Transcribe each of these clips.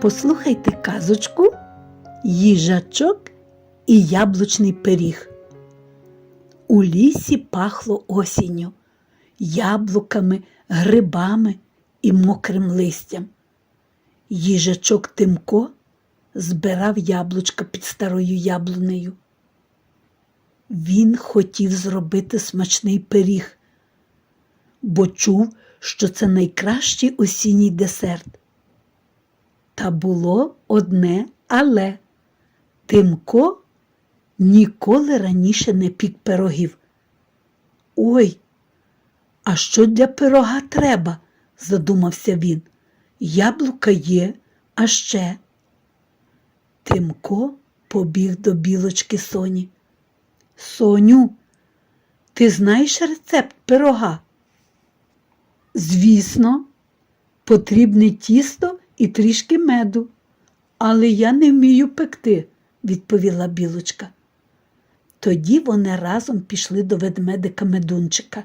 Послухайте казочку Їжачок і яблучний пиріг. У лісі пахло осінню, яблуками, грибами і мокрим листям. Їжачок Тимко збирав яблучка під старою яблунею. Він хотів зробити смачний пиріг, бо чув, що це найкращий осінній десерт. Та було одне але. Тимко ніколи раніше не пік пирогів. Ой, а що для пирога треба? задумався він. Яблука є, а ще. Тимко побіг до білочки Соні. Соню, ти знаєш рецепт пирога? Звісно, потрібне тісто і трішки меду. Але я не вмію пекти, відповіла білочка. Тоді вони разом пішли до ведмедика медунчика.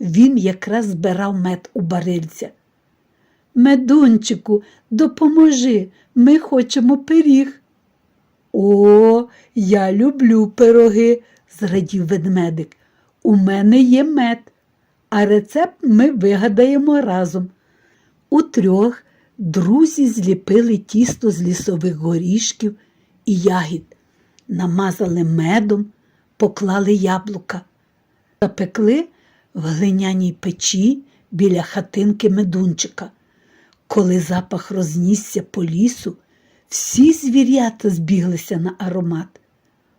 Він якраз збирав мед у барильця. Медунчику, допоможи, ми хочемо пиріг. О, я люблю пироги, зрадів ведмедик. У мене є мед, а рецепт ми вигадаємо разом. Утрьох друзі зліпили тісто з лісових горішків і ягід, намазали медом, поклали яблука, запекли в глиняній печі біля хатинки медунчика. Коли запах рознісся по лісу, всі звірята збіглися на аромат.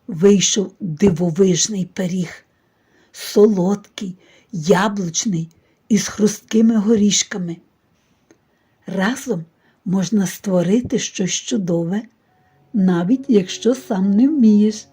Вийшов дивовижний пиріг, солодкий, яблучний із хрусткими горішками. Разом можна створити щось чудове, навіть якщо сам не вмієш.